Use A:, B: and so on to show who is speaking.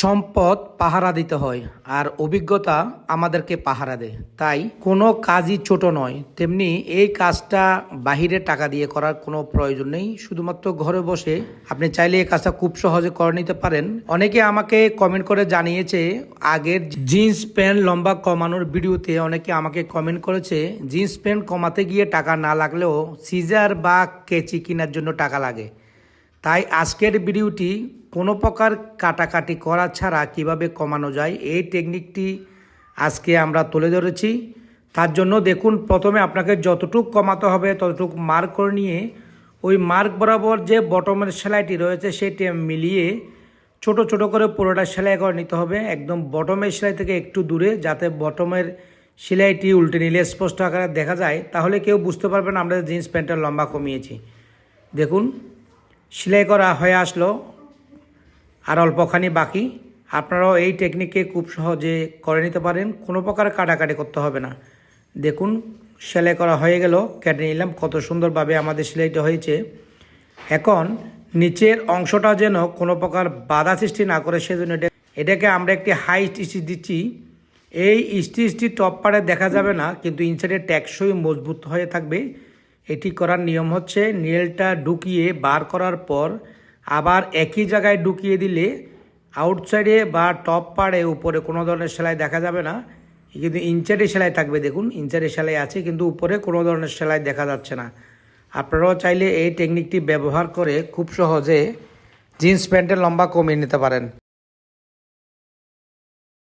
A: সম্পদ পাহারা দিতে হয় আর অভিজ্ঞতা আমাদেরকে পাহারা দেয়। তাই কোনো কাজই ছোট নয়। তেমনি এই কাজটা বাহিরে টাকা দিয়ে করার কোনো প্রয়োজন নেই। শুধুমাত্র ঘরে বসে আপনি চাইলে এই কাজটা খুব সহজে করে নিতে পারেন। অনেকে আমাকে কমেন্ট করে জানিয়েছে, আগের জিন্স প্যান্ট লম্বা কমানোর ভিডিওতে অনেকে আমাকে কমেন্ট করেছে, জিন্স প্যান্ট কমাতে গিয়ে টাকা না লাগলেও সিজার বা কেচি কেনার জন্য টাকা লাগে। তাই আজকের ভিডিওটি কোনো প্রকার কাটাকাটি করা ছাড়া কীভাবে কমানো যায়, এই টেকনিকটি আজকে আমরা তুলে ধরেছি। তার জন্য দেখুন, প্রথমে আপনাকে যতটুক কমাতে হবে, ততটুক মার্ক করে নিয়ে ওই মার্ক বরাবর যে বটমের সেলাইটি রয়েছে, সেটি মিলিয়ে ছোট ছোট করে পুরোটা সেলাই করে নিতে হবে। একদম বটমের সেলাই থেকে একটু দূরে, যাতে বটমের সেলাইটি উল্টে নিলে স্পষ্ট আকারে দেখা যায়। তাহলে কেউ বুঝতে পারবে না, আমরা জিন্স প্যান্টের লম্বা কমিয়েছি। দেখুন, সেলাই করা হয়ে আসলো। আর অল্পখানি বাকি। আপনারাও এই টেকনিকে খুব সহজে করে নিতে পারেন। কোনো প্রকার কাটাকাটি করতে হবে না। দেখুন, সেলাই করা হয়ে গেল। কেটে নিলাম। কত সুন্দরভাবে আমাদের সেলাইটা হয়েছে। এখন নিচের অংশটা যেন কোনো প্রকার বাধা সৃষ্টি না করে, সেজন্য এটা এটাকে আমরা একটি হাই স্টিচ দিচ্ছি। এই স্টিচটি টপ পাড়ে দেখা যাবে না, কিন্তু ইনসাইডে ট্যাক্সই মজবুত হয়ে থাকবে। এটি করার নিয়ম হচ্ছে নেলটা ঢুকিয়ে বার করার পর আবার একই জায়গায় ঢুকিয়ে দিলে আউটসাইডে বা টপ পাড়ে উপরে কোনো ধরনের সেলাই দেখা যাবে না। কিন্তু ইঞ্চারে সেলাই থাকবে, দেখুন ইঞ্চারে সেলাই আছে, কিন্তু উপরে কোনো ধরনের সেলাই দেখা যাচ্ছে না। আপনারাও চাইলে এই টেকনিকটি ব্যবহার করে খুব সহজে জিন্স প্যান্টের লম্বা কমিয়ে নিতে পারেন।